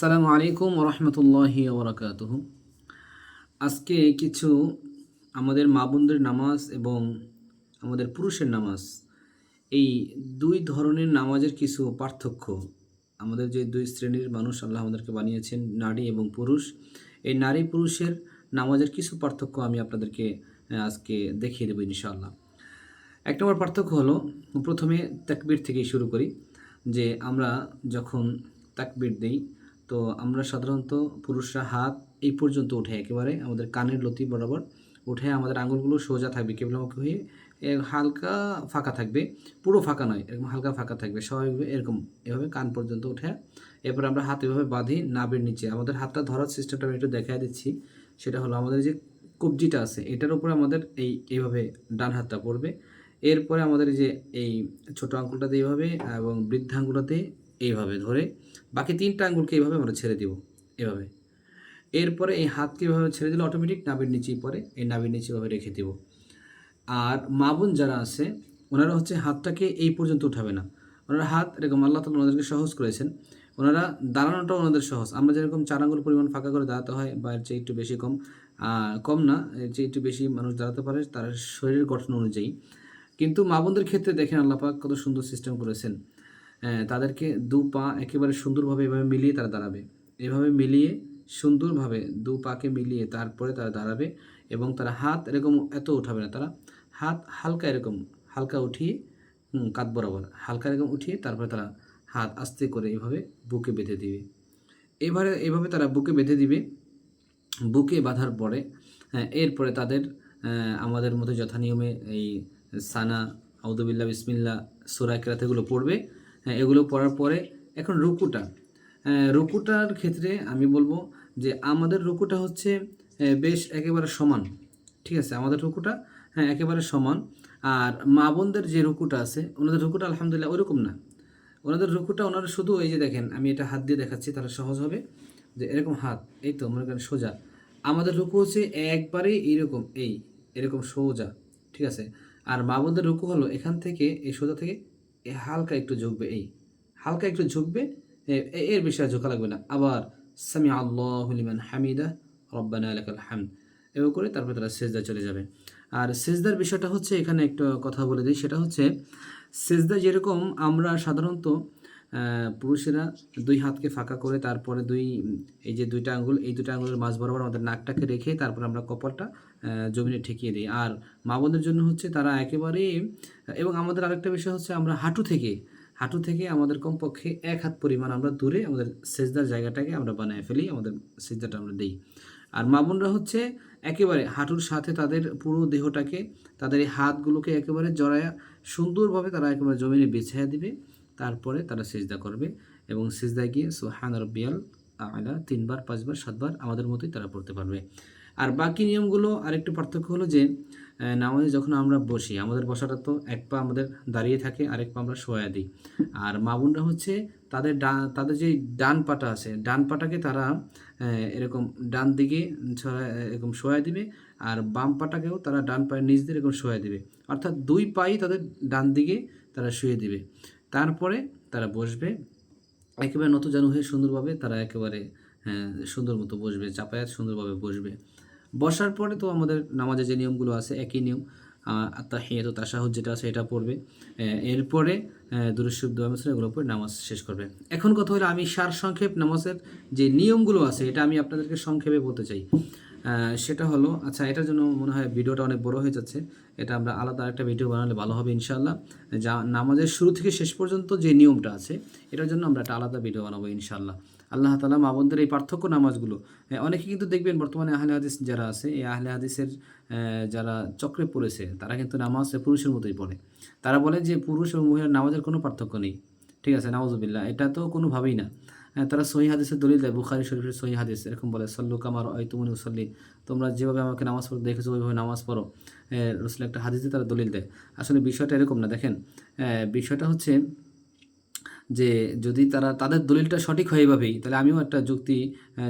আসসালামু আলাইকুম রহমতুল্লাহি ওবরাকাতুহু। আজকে কিছু আমাদের মা বোনদের নামাজ এবং আমাদের পুরুষের নামাজ, এই দুই ধরনের নামাজের কিছু পার্থক্য আমাদের যে দুই শ্রেণির মানুষ আল্লাহ আমাদেরকে বানিয়েছেন, নারী এবং পুরুষ। এই নারী পুরুষের নামাজের কিছু পার্থক্য আমি আপনাদেরকে আজকে দেখিয়ে দেবো ইনশাআল্লাহ। এক নম্বর পার্থক্য হলো, প্রথমে তাকবির থেকেই শুরু করি, যে আমরা যখন তাকবির দিই তো আমরা সাধারণত পুরুষরা হাত এই পর্যন্ত উঠে একেবারে আমাদের কানের লতি বরাবর উঠে আমাদের আঙুলগুলো সোজা থাকবে কেবলামুখী হয়ে হালকা ফাঁকা থাকবে। পুরো ফাঁকা নয়, এরকম হালকা ফাঁকা থাকবে। স্বাভাবিকভাবে এরকম এভাবে কান পর্যন্ত উঠে। এরপর আমরা হাত এভাবে বাঁধি নাবের নিচে। আমাদের হাতটা ধরার সিস্টেমটা আমি একটু দেখাই দিচ্ছি। সেটা হলো আমাদের যে কবজিটা আছে, এটার উপরে আমাদের এই এইভাবে ডান হাতটা পড়বে। এরপরে আমাদের যে এই ছোট আঙ্গুলটাতে এইভাবে এবং বৃদ্ধাঙ্গুলতে এইভাবে ধরে বাকি তিনটা আঙ্গুলকে এইভাবে আমরা ছেড়ে দিব, এভাবে। এরপরে এই হাতকে এভাবে ছেড়ে দিলে অটোমেটিক নাভির নিচেই পরে এই নাভির নিচে এভাবে রেখে দিব। আর মা বোন যারা আছে, ওনারা হচ্ছে হাতটাকে এই পর্যন্ত উঠাবে না। ওনারা হাত এরকম আল্লাহ তালা ওনাদেরকে সহজ করেছেন। ওনারা দাঁড়ানোটাও ওনাদের সহজ। আমরা যেরকম চার আঙ্গুল পরিমাণ ফাঁকা করে দাঁড়াতে হয় বা এর চেয়ে একটু বেশি কম কম না, এর চেয়ে একটু বেশি মানুষ দাঁড়াতে পারে তার শরীরের গঠন অনুযায়ী। কিন্তু মা বোনদের ক্ষেত্রে দেখেন আল্লাহ পাক কত সুন্দর সিস্টেম করেছেন। তাদেরকে দু পা একেবারে সুন্দরভাবে এভাবে মিলিয়ে তারা দাঁড়াবে। এভাবে মিলিয়ে সুন্দরভাবে দু পাকে মিলিয়ে তারপরে তারা দাঁড়াবে এবং তারা হাত এরকম এত উঠাবে না। তারা হাত হালকা এরকম হালকা উঠিয়ে কাঁধ বরাবর হালকা এরকম উঠিয়ে তারপরে তারা হাত আস্তে করে এভাবে বুকে বেঁধে দিবে। এবারে এভাবে তারা বুকে বেঁধে দিবে বুকে বাঁধার পরে হ্যাঁ, এরপরে তাদের আমাদের মতো যথানিয়মে এই সানা আউদুবিল্লা বিসমিল্লা সুরা কেরাত এগুলো পড়বে। এগুলো পড়ার পরে এখন রুকুটা। আহ, রুকুটার ক্ষেত্রে আমি বলব যে আমাদের রুকুটা হচ্ছে বেশ একেবারে সমান ঠিক আছে? আমাদের রুকুটা হ্যাঁ একেবারে সমান। আর মা বোনদের যে রুকুটা আছে ওনাদের রুকুটা আলহামদুলিল্লাহ ওইরকম না। ওনাদের রুকুটা ওনারা শুধু এই যে দেখেন আমি এটা হাত দিয়ে দেখাচ্ছি তাহলে সহজ হবে যে এরকম হাত এই তো মনে করেন সোজা। আমাদের রুকু হচ্ছে একবারেই এইরকম এই এরকম সোজা ঠিক আছে? আর মা বোনদের রুকু হলো এখান থেকে এই সোজা থেকে হালকা একটু ঝুঁকবে, এই হালকা একটু ঝুঁকবে এর বিষয়ে ঝোঁকা লাগবে না। আবার সামি আল্লাহলিমান হামিদা, রব্বানা আলাকাল হামদ, এভাবে করে তারপরে তারা সেজদা চলে যাবে। আর সেজদার বিষয়টা হচ্ছে এখানে একটা কথা বলে দিই, সেটা হচ্ছে সেজদা যেরকম আমরা সাধারণত পুরুষেরা দুই হাতকে ফাঁকা করে তারপরে দুই, এই যে দুইটা আঙ্গুল, এই দুইটা আঙ্গুলের মাঝ বরাবর আমাদের নাকটাকে রেখে তারপরে আমরা কপালটা জমিনে ঠেকিয়ে দিই। আর মা বোনদের জন্য হচ্ছে তারা একেবারে, এবং আমাদের আরেকটা বিষয় হচ্ছে আমরা হাঁটু থেকে হাঁটু থেকে আমাদের কমপক্ষে এক হাত পরিমাণ আমরা দূরে আমাদের সেজদার জায়গাটাকে আমরা বানিয়ে ফেলি, আমাদের সেজদাটা আমরা দিই। আর মা বোনরা হচ্ছে একেবারে হাঁটুর সাথে তাদের পুরো দেহটাকে, তাদের এই হাতগুলোকে একেবারে জড়ায়া সুন্দরভাবে তারা একেবারে জমিনে বিছাইয়া দিবে। তারপরে তারা সেজদা করবে এবং সেজদায় গিয়ে সোহান রব্বিয়াল আলা তিনবার, পাঁচবার, সাতবার আমাদের মতোই তারা পড়তে পারবে। আর বাকি নিয়মগুলো আরেকটু পার্থক্য হলো যে নামাজে যখন আমরা বসি, আমাদের বসাটা তো এক পা আমাদের দাঁড়িয়ে থাকে, আরেক পা আমরা শোয়া দিই। আর মা বোনরা হচ্ছে তাদের ডান তাদের যে ডান পাটা আছে, ডান পাটাকে তারা এরকম ডান দিকে এরকম শোয়া দিবে আর বাম পাটাকেও তারা ডান পায়ের নিচ দিয়ে এরকম শোয়া দিবে। অর্থাৎ দুই পাই তাদের ডান দিকে তারা শুয়ে দিবে। তারপরে তারা বসবে। একেবারে নত জানু হয়ে সুন্দরভাবে তারা একেবারে হ্যাঁ, সুন্দর মতো বসবে চাপায়াত সুন্দরভাবে বসবে। বসার পরে তো আমাদের নামাজের যে নিয়মগুলো আছে একই নিয়ম আত্মাহিয়াত তাসাহুদ যেটা আছে এটা পড়বে। এরপরে দুরুসুব দোয়া মুসলিম এগুলো পরে নামাজ শেষ করবে। এখন কথা হলো আমি সার সংক্ষেপ নামাজের যে নিয়মগুলো আছে এটা আমি আপনাদেরকে সংক্ষেপে বলতে চাই। সেটা হলো আচ্ছা এটার জন্য মনে হয় ভিডিওটা অনেক বড় হয়ে যাচ্ছে। এটা আমরা আলাদা একটা ভিডিও বানালে ভালো হবে ইনশাল্লাহ যা নামাজের শুরু থেকে শেষ পর্যন্ত যে নিয়মটা আছে, এটার জন্য আমরা একটা আলাদা ভিডিও বানাবো ইনশাল্লাহ আল্লাহ তালা মাবনদের এই পার্থক্য নামাজগুলো অনেকে কিন্তু দেখবেন বর্তমানে আহলে হাদিস যারা আছে, এই আহলে হাদিসের যারা চক্রে পড়েছে, তারা কিন্তু নামাজ পুরুষের মতোই পড়ে। তারা বলে যে পুরুষ এবং মহিলার নামাজের কোনো পার্থক্য নেই। ঠিক আছে নাওজুবিল্লাহ এটা তো কোনোভাবেই না। তারা সহি হাদিসের দলিল দেয় বুখারি শরীফের সহি হাদিস এরকম বলে সল্লু কামার ওই তুমনি উসল্লি। তোমরা যেভাবে আমাকে নামাজ পড়তে দেখেছ ওইভাবে নামাজ পড়ো। রসুল একটা হাদিসে তারা দলিল দেয়। আসলে বিষয়টা এরকম না দেখেন বিষয়টা হচ্ছে যে যদি তারা তাদের দলিলটা সঠিক হয় এভাবেই তাহলে আমিও একটা যুক্তি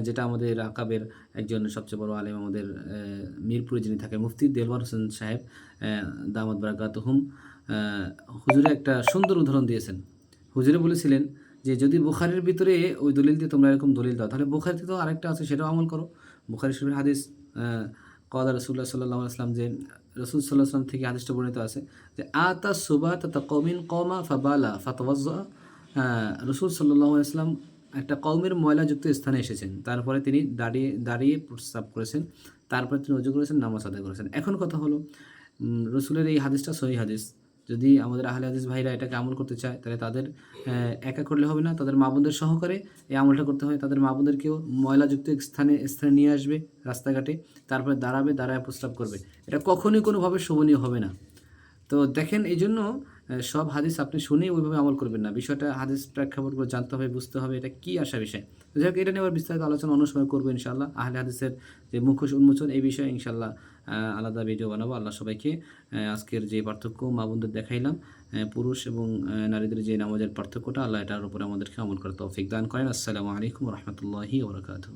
যেটা আমাদের আকাবের একজন সবচেয়ে বড় আলেম আমাদের মিরপুরে যিনি থাকেন মুফতি দেলওয়ার হোসেন সাহেব আহ, দামাত বারাকাত হুম হুজুরে একটা সুন্দর উদাহরণ দিয়েছেন। হুজুরে বলেছিলেন যে যদি বুখারির ভিতরে ওই দলিল দিয়ে তোমরা এরকম দলিল দাও, তাহলে বুখারিতে তো আরেকটা আছে, সেটাও আমল করো। বুখারি শরীফের হাদিস কদা রসুল্লাহ সাল্লাহ আসলাম যে রসুল সাল্লাহ আসলাম থেকে হাদিসটা বর্ণিত আছে যে, আতা সুবা তা কমিন কমা ফাবালা ফাতওয়াজ্জা। রসুল সাল্লাহ আসলাম একটা কৌমের ময়লাযুক্ত স্থানে এসেছেন। তারপরে তিনি দাঁড়িয়ে দাঁড়িয়ে প্রস্তাব করেছেন, তারপরে তিনি অজু করেছেন, নামাজ আদায় করেছেন। এখন কথা হলো রসুলের এই হাদিসটা সহি হাদিস। যদি আমাদের আহলে হাদিস ভাইরা এটাকে আমল করতে চায়, তাহলে তাদের একা করলে হবে না, তাদের মা বোনদের সহকারে এই আমলটা করতে হয়। তাদের মা বোনদেরকেও ময়লাযুক্ত স্থানে স্থানে নিয়ে আসবে রাস্তাঘাটে, তারপরে দাঁড়াবে, দাঁড়ায় প্রস্তাব করবে। এটা কখনোই কোনোভাবে শোভনীয় হবে না। তো দেখেন এই জন্য সব হাদিস আপনি শুনে ওইভাবে আমল করবেন না। বিষয়টা হাদিস প্রেক্ষাপট করে জানতে হবে, বুঝতে হবে, এটা কি আসা বিষয়। যাই হোক, এটা নিয়ে আবার বিস্তারিত আলোচনা অন্য সময় করব ইনশাল্লাহ আহলে হাদিসের যে মুখোশ উন্মোচন, এই বিষয়ে ইনশাল্লাহ আলাদা ভিডিও বানাবো। আল্লাহ সবাইকে আজকের যে পার্থক্য মা বোনদের দেখাইলাম পুরুষ এবং নারীদের যে নামাজের পার্থক্যটা, আল্লাহ এটার উপরে আমাদেরকে আমল করতে তৌফিক দান করেন। আসসালামু আলাইকুম রহমতুল্লাহি ওবরাকাতু